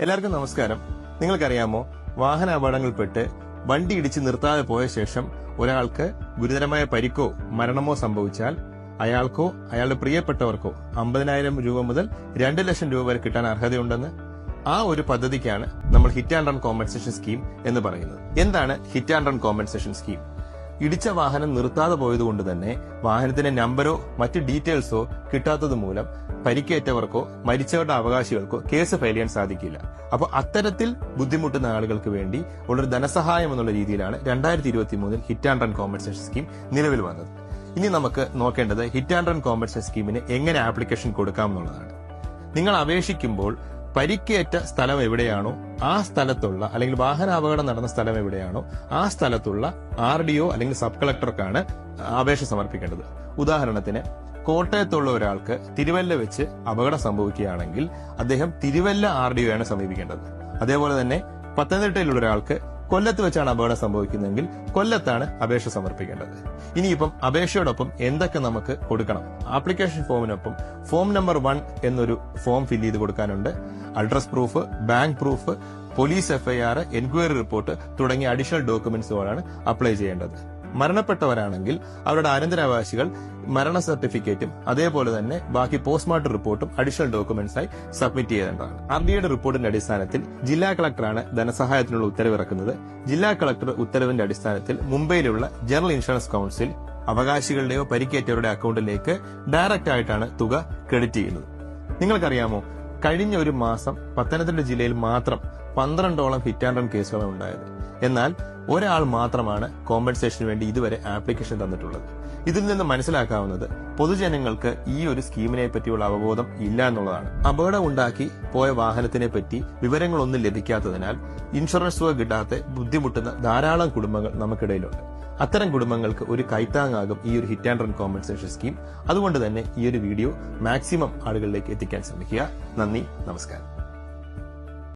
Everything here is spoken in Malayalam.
എല്ലാവർക്കും നമസ്കാരം. നിങ്ങൾക്കറിയാമോ വാഹന അപകടങ്ങളിൽപ്പെട്ട് വണ്ടി ഇടിച്ച് നിർത്താതെ പോയ ശേഷം ഒരാൾക്ക് ഗുരുതരമായ പരിക്കോ മരണമോ സംഭവിച്ചാൽ അയാൾക്കോ അയാളുടെ പ്രിയപ്പെട്ടവർക്കോ അമ്പതിനായിരം രൂപ മുതൽ രണ്ട് ലക്ഷം രൂപ വരെ കിട്ടാൻ അർഹതയുണ്ടെന്ന് ആ ഒരു പദ്ധതിക്കാണ് നമ്മൾ hit and run compensation scheme എന്ന് പറയുന്നത്. എന്താണ് hit and run compensation scheme? ഇടിച്ച വാഹനം നിർത്താതെ പോയതുകൊണ്ട് തന്നെ വാഹനത്തിന്റെ നമ്പരോ മറ്റ് ഡീറ്റെയിൽസോ കിട്ടാത്തത് മൂലം പരിക്കേറ്റവർക്കോ മരിച്ചവരുടെ അവകാശികൾക്കോ കേസ് ഫയൽ ചെയ്യാൻ സാധിക്കില്ല. അപ്പോൾ അത്തരത്തിൽ ബുദ്ധിമുട്ടുന്ന ആളുകൾക്ക് വേണ്ടി ഉള്ളൊരു ധനസഹായം എന്നുള്ള രീതിയിലാണ് രണ്ടായിരത്തി ഇരുപത്തി മൂന്നിൽ hit and run compensation scheme നിലവിൽ വന്നത്. ഇനി നമുക്ക് നോക്കേണ്ടത് ഹിറ്റ് ആൻഡ് റൺ കോമ്പൻസേഷൻ സ്കീമിന് എങ്ങനെ ആപ്ലിക്കേഷൻ കൊടുക്കാം എന്നുള്ളതാണ് നിങ്ങൾ അപേക്ഷിക്കുമ്പോൾ പരിക്കേറ്റ സ്ഥലം എവിടെയാണോ ആ സ്ഥലത്തുള്ള അല്ലെങ്കിൽ വാഹന അപകടം നടന്ന സ്ഥലം എവിടെയാണോ ആ സ്ഥലത്തുള്ള ആർ ഡി ഒ അല്ലെങ്കിൽ സബ് കളക്ടർക്കാണ് അപേക്ഷ സമർപ്പിക്കേണ്ടത്. ഉദാഹരണത്തിന് കോട്ടയത്തുള്ള ഒരാൾക്ക് തിരുവല്ല വെച്ച് അപകടം സംഭവിക്കുകയാണെങ്കിൽ അദ്ദേഹം തിരുവല്ല ആർ ഡി ഒയാണ് സമീപിക്കേണ്ടത്. അതേപോലെ തന്നെ പത്തനംതിട്ടയിലുള്ള ഒരാൾക്ക് കൊല്ലത്ത് വെച്ചാണ് അപകടം സംഭവിക്കുന്നതെങ്കിൽ കൊല്ലത്താണ് അപേക്ഷ സമർപ്പിക്കേണ്ടത്. ഇനിയിപ്പം അപേക്ഷയോടൊപ്പം എന്തൊക്കെ നമുക്ക് കൊടുക്കണം? ആപ്ലിക്കേഷൻ ഫോമിനൊപ്പം ഫോം നമ്പർ വൺ എന്നൊരു ഫോം ഫില്ല് ചെയ്ത് കൊടുക്കാനുണ്ട്. Address proof bank proof police FIR enquiry report തുടങ്ങിയ അഡീഷണൽ ഡോക്യുമെന്റ്സുകളാണ് അപ്ലൈ ചെയ്യേണ്ടത്. മരണപ്പെട്ടവരാണെങ്കിൽ അവരുടെ അനന്തരാവകാശികൾ മരണ സർട്ടിഫിക്കറ്റും അതേപോലെ തന്നെ ബാക്കി പോസ്റ്റ്മോർട്ടം റിപ്പോർട്ടും അഡീഷണൽ ഡോക്യുമെന്റ്സ് ആയി സബ്മിറ്റ് ചെയ്യേണ്ടതാണ്. ആർ റിപ്പോർട്ടിന്റെ അടിസ്ഥാനത്തിൽ ജില്ലാ കളക്ടറാണ് ധനസഹായത്തിനുള്ള ഉത്തരവിറക്കുന്നത്. ജില്ലാ കളക്ടർ ഉത്തരവിന്റെ അടിസ്ഥാനത്തിൽ മുംബൈയിലുള്ള ജനറൽ ഇൻഷുറൻസ് കൌൺസിൽ അവകാശികളുടെയോ പരിക്കേറ്റവരുടെ അക്കൗണ്ടിലേക്ക് ഡയറക്റ്റ് ആയിട്ടാണ് തുക ക്രെഡിറ്റ് ചെയ്യുന്നത്. നിങ്ങൾക്കറിയാമോ കഴിഞ്ഞ ഒരു മാസം പത്തനംതിട്ട ജില്ലയിൽ മാത്രം പന്ത്രണ്ടോളം ഹിറ്റ് ആൻഡ് റൺ കേസുകളാണ് ഉണ്ടായത്. എന്നാൽ ഒരാൾ മാത്രമാണ് കോമ്പൻസേഷന് വേണ്ടി ഇതുവരെ ആപ്ലിക്കേഷൻ തന്നിട്ടുള്ളത്. ഇതിൽ നിന്ന് മനസ്സിലാക്കാവുന്നത് പൊതുജനങ്ങൾക്ക് ഈ ഒരു സ്കീമിനെ പറ്റിയുള്ള അവബോധം ഇല്ല എന്നുള്ളതാണ്. അപകടം ഉണ്ടാക്കി പോയ വാഹനത്തിനെ പറ്റി വിവരങ്ങളൊന്നും ലഭിക്കാത്തതിനാൽ ഇൻഷുറൻസ് തുക കിട്ടാതെ ബുദ്ധിമുട്ടുന്ന ധാരാളം കുടുംബങ്ങൾ നമുക്കിടയിലുണ്ട്. അത്തരം കുടുംബങ്ങൾക്ക് ഒരു കൈത്താങ്ങാകും ഈ ഒരു hit and run compensation scheme അതുകൊണ്ട് തന്നെ ഈ ഒരു വീഡിയോ മാക്സിമം ആളുകളിലേക്ക് എത്തിക്കാൻ ശ്രമിക്കുക. നന്ദി നമസ്കാരം.